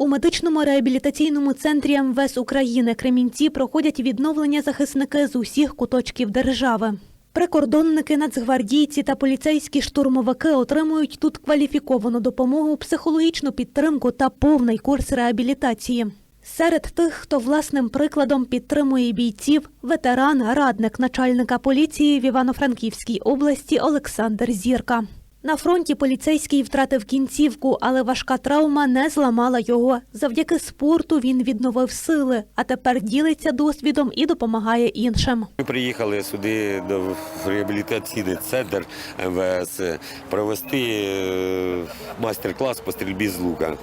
У медичному реабілітаційному центрі МВС України Кремінці проходять відновлення захисники з усіх куточків держави. Прикордонники, нацгвардійці та поліцейські штурмовики отримують тут кваліфіковану допомогу, психологічну підтримку та повний курс реабілітації. Серед тих, хто власним прикладом підтримує бійців, ветеран, радник начальника поліції в Івано-Франківській області Олександр Зірка. На фронті поліцейський втратив кінцівку, але важка травма не зламала його. Завдяки спорту він відновив сили, а тепер ділиться досвідом і допомагає іншим. Ми приїхали сюди до реабілітаційний центр МВС провести е, майстер-клас по стрільбі з лука,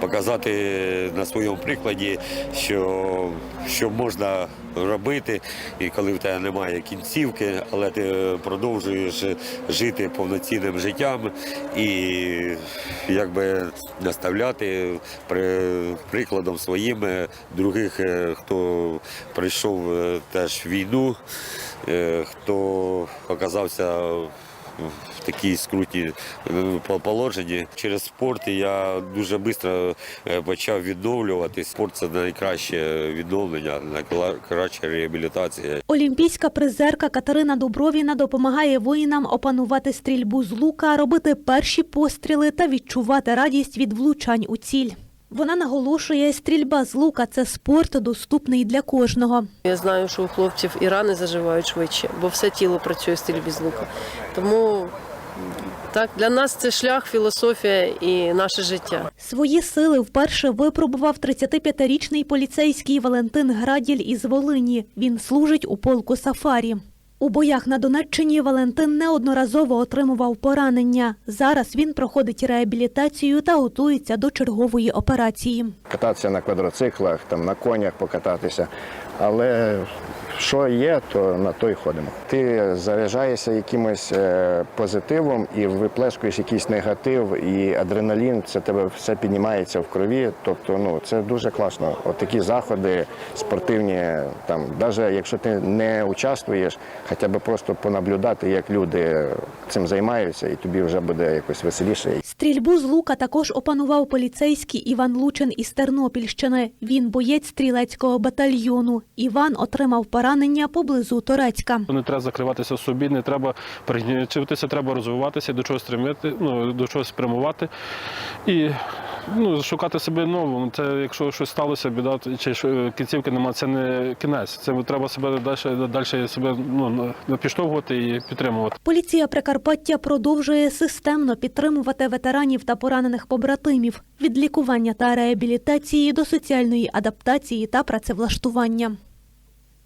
показати на своєму прикладі, що, що можна робити, і коли в тебе немає кінцівки, але ти продовжуєш жити повноцінним життям і якби наставляти прикладом своїм е, других, е, хто прийшов е, теж війну, хто оказався такій скруті положенні. Через спорт я дуже швидко почав відновлюватись. Спорт це найкраще відновлення, найкраща реабілітація. Олімпійська призерка Катерина Дубровіна допомагає воїнам опанувати стрільбу з лука, робити перші постріли та відчувати радість від влучань у ціль. Вона наголошує, стрільба з лука це спорт доступний для кожного. Я знаю, що у хлопців і рани заживають швидше, бо все тіло працює в стрільбі з лука. Тому так, для нас це шлях, філософія і наше життя. Свої сили вперше випробував 35-річний поліцейський Валентин Граділь із Волині. Він служить у полку Сафарі. У боях на Донеччині Валентин неодноразово отримував поранення. Зараз він проходить реабілітацію та готується до чергової операції. кататися на квадроциклах, там на конях покататися. Але що є, то на то й ходимо. Ти заряджаєшся якимось е, позитивом і виплескуєш якийсь негатив, і адреналін, це тебе все піднімається в крові. Тобто, ну це дуже класно. От такі заходи спортивні, там, навіть якщо ти не участвуєш, хоча б просто понаблюдати, як люди цим займаються, і тобі вже буде якось веселіше. Стрільбу з лука також опанував поліцейський Іван Лучин із Тернопільщини. Він боєць стрілецького батальйону. Іван отримав поранення поблизу Торецька. Не треба закриватися в собі, не треба пригнічуватися, треба розвиватися, до чогось стремити, ну, до чогось спрямувати. І ну, шукати себе новому. Це якщо щось сталося, біда чи кінцівки немає, це не кінець. Це треба себе далі, далі себе ну, підштовхувати і підтримувати. Поліція Прикарпаття продовжує системно підтримувати ветеранів та поранених побратимів від лікування та реабілітації до соціальної адаптації та працевлаштування.